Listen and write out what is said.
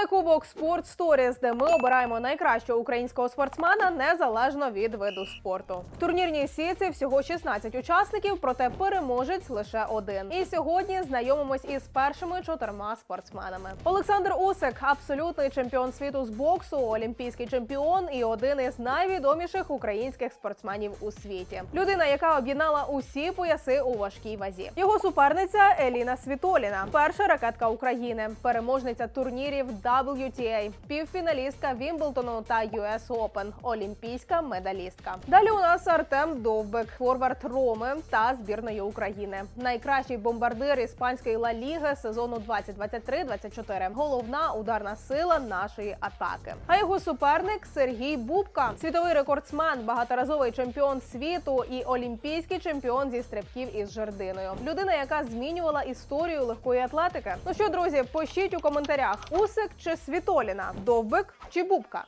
Це кубок Спорт Сторіс, де ми обираємо найкращого українського спортсмена незалежно від виду спорту. В турнірній сітці всього 16 учасників, проте переможець лише один. І сьогодні знайомимось із першими чотирма спортсменами. Олександр Усик, абсолютний чемпіон світу з боксу, олімпійський чемпіон і один із найвідоміших українських спортсменів у світі. Людина, яка об'єднала усі пояси у важкій вазі. Його суперниця Еліна Світоліна, перша ракетка України, переможниця турнірів WTA, півфіналістка Вімблтону та US Open, олімпійська медалістка. Далі у нас Артем Довбик, форвард Роми та збірної України, найкращий бомбардир іспанської Ла Ліги сезону 2023-24. Головна ударна сила нашої атаки. А його суперник Сергій Бубка, світовий рекордсмен, багаторазовий чемпіон світу і олімпійський чемпіон зі стрибків із жердиною. Людина, яка змінювала історію легкої атлетики. Ну що, друзі, пишіть у коментарях: Усик чи Світоліна, Довбик чи Бубка.